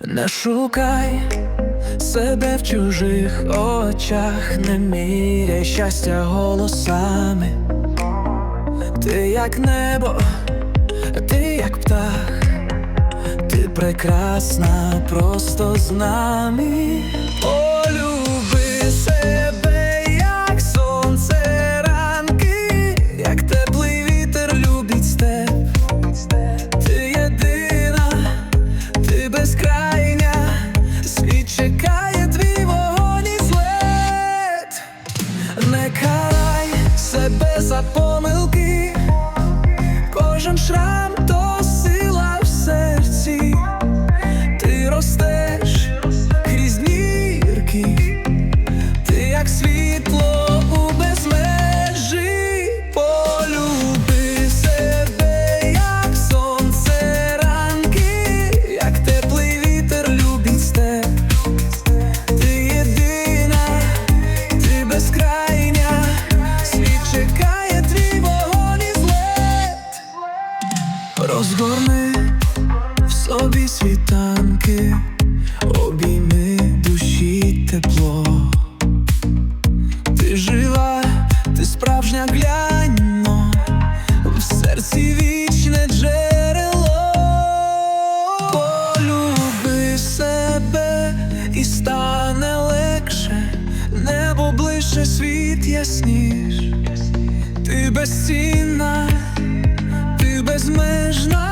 Не шукай себе в чужих очах, не міряй щастя голосами. Ти як небо, ти як птах, ти прекрасна просто з нами. Не карай себе за помилки, кожен шрам то Розгорни в собі світанки, обійми душі тепло. Ти жива, ти справжня гляньмо, в серці вічне джерело. Полюби себе і стане легше, небо ближче, світ ясніш. Ти безцінна, ти безмежна,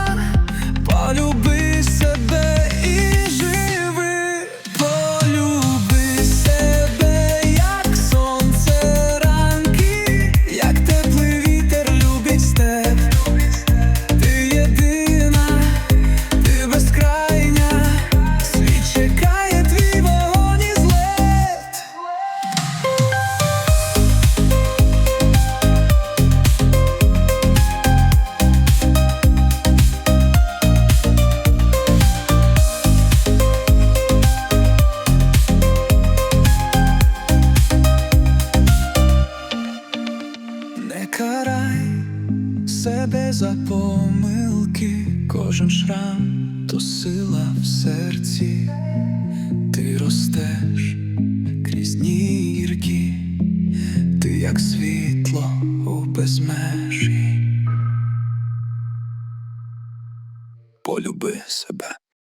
себе за помилки, кожен шрам то сила в серці, ти ростеш крізь нірки, ти як світло у безмежі. Полюби себе.